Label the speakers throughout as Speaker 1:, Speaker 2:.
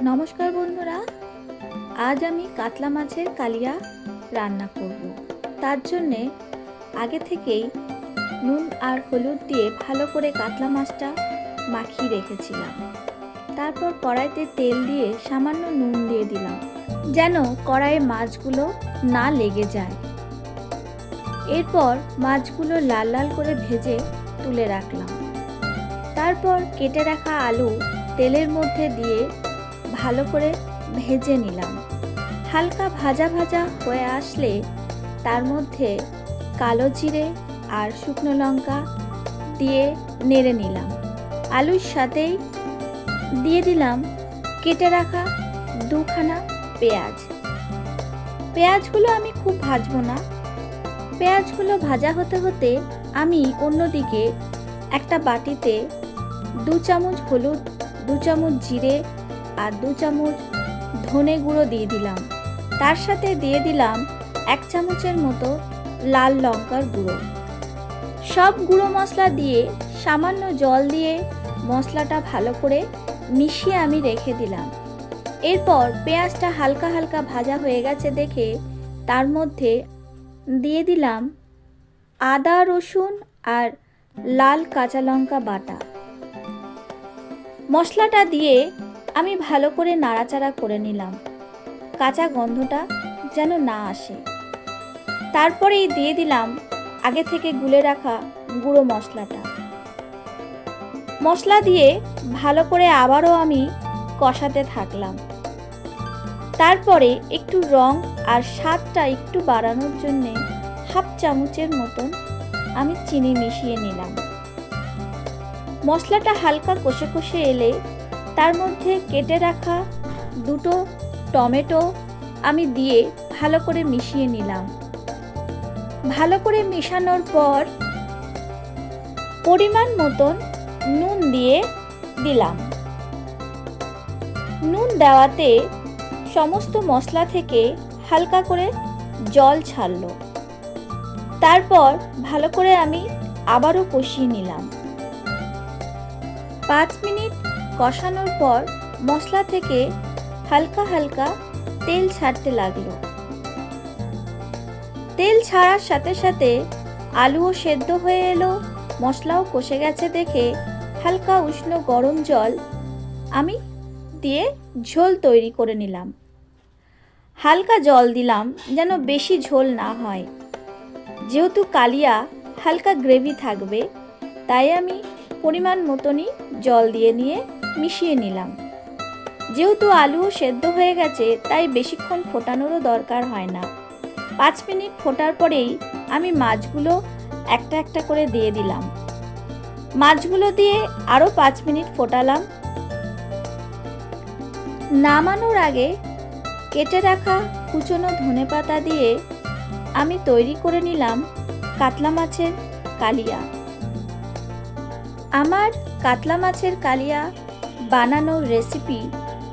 Speaker 1: নমস্কার বন্ধুরা, আজ আমি কাতলা মাছের কালিয়া রান্না করব। তার জন্যে আগে থেকেই নুন আর হলুদ দিয়ে ভালো করে কাতলা মাছটা মাখিয়ে রেখেছিলাম। তারপর কড়াইতে তেল দিয়ে সামান্য নুন দিয়ে দিলাম, যেন কড়াইয়ে মাছগুলো না লেগে যায়। এরপর মাছগুলো লাল লাল করে ভেজে তুলে রাখলাম। তারপর কেটে রাখা আলু তেলের মধ্যে দিয়ে ভালো করে ভেজে নিলাম। হালকা ভাজা ভাজা হয়ে আসলে তার মধ্যে কালো জিরে আর শুকনো লঙ্কা দিয়ে নেড়ে নিলাম। আলুর সাথেই দিয়ে দিলাম কেটে রাখা দুখানা পেঁয়াজ। পেঁয়াজগুলো আমি খুব ভাজবো না। পেঁয়াজগুলো ভাজা হতে হতে আমি অন্যদিকে একটা বাটিতে দু চামচ হলুদ, দু চামচ জিরে আর দু চামচ ধনে গুঁড়ো দিয়ে দিলাম। তার সাথে দিয়ে দিলাম এক চামচের মতো লাল লঙ্কার গুঁড়ো। সব গুঁড়ো মশলা দিয়ে সামান্য জল দিয়ে মশলাটা ভালো করে মিশিয়ে আমি রেখে দিলাম। এরপর পেঁয়াজটা হালকা হালকা ভাজা হয়ে গেছে দেখে তার মধ্যে দিয়ে দিলাম আদা, রসুন আর লাল কাঁচা লঙ্কা বাটা। মশলাটা দিয়ে আমি ভালো করে নাড়াচাড়া করে নিলাম। কাঁচা গন্ধটা যেন না আসে। তারপরেই দিয়ে দিলাম আগে থেকে গুলে রাখা গুঁড়ো মশলাটা। মশলা দিয়ে ভালো করে আবারও আমি কষাতে থাকলাম। তারপরে একটু রং আর স্বাদটা একটু বাড়ানোর জন্যে হাফ চামচের মতন আমি চিনি মিশিয়ে নিলাম। মশলাটা হালকা কষে কষে এলে তার মধ্যে কেটে রাখা দুটো টমেটো আমি দিয়ে ভালো করে মিশিয়ে নিলাম। ভালো করে মেশানোর পর পরিমাণ মতন নুন দিয়ে দিলাম। নুন দেওয়াতে সমস্ত মশলা থেকে হালকা করে জল ছাড়লো। তারপর ভালো করে আমি আবারও কষিয়ে নিলাম। পাঁচ মিনিট কষানোর পর মশলা থেকে হালকা হালকা তেল ছাড়তে লাগল। তেল ছাড়ার সাথে সাথে আলুও সেদ্ধ হয়ে এলো। মশলাও কষে গেছে দেখে হালকা উষ্ণ গরম জল আমি দিয়ে ঝোল তৈরি করে নিলাম। হালকা জল দিলাম যেন বেশি ঝোল না হয়। যেহেতু কালিয়া হালকা গ্রেভি থাকবে, তাই আমি পরিমাণ মতনই জল দিয়ে নিয়ে মিশিয়ে নিলাম। যেহেতু আলুও সেদ্ধ হয়ে গেছে, তাই বেশিক্ষণ ফোটানোরও দরকার হয় না। পাঁচ মিনিট ফোটার পরেই আমি মাছগুলো একটা একটা করে দিয়ে দিলাম। মাছগুলো দিয়ে আরও পাঁচ মিনিট ফোটালাম। নামানোর আগে কেটে রাখা কুচনো ধনে পাতা দিয়ে আমি তৈরি করে নিলাম কাতলা মাছের কালিয়া। আমার কাতলা মাছের কালিয়া বানানোর রেসিপি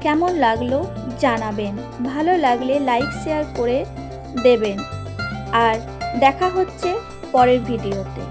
Speaker 1: কেমন লাগল জানাবেন। ভালো লাগলে লাইক শেয়ার করে দেবেন। আর দেখা হচ্ছে পরের ভিডিওতে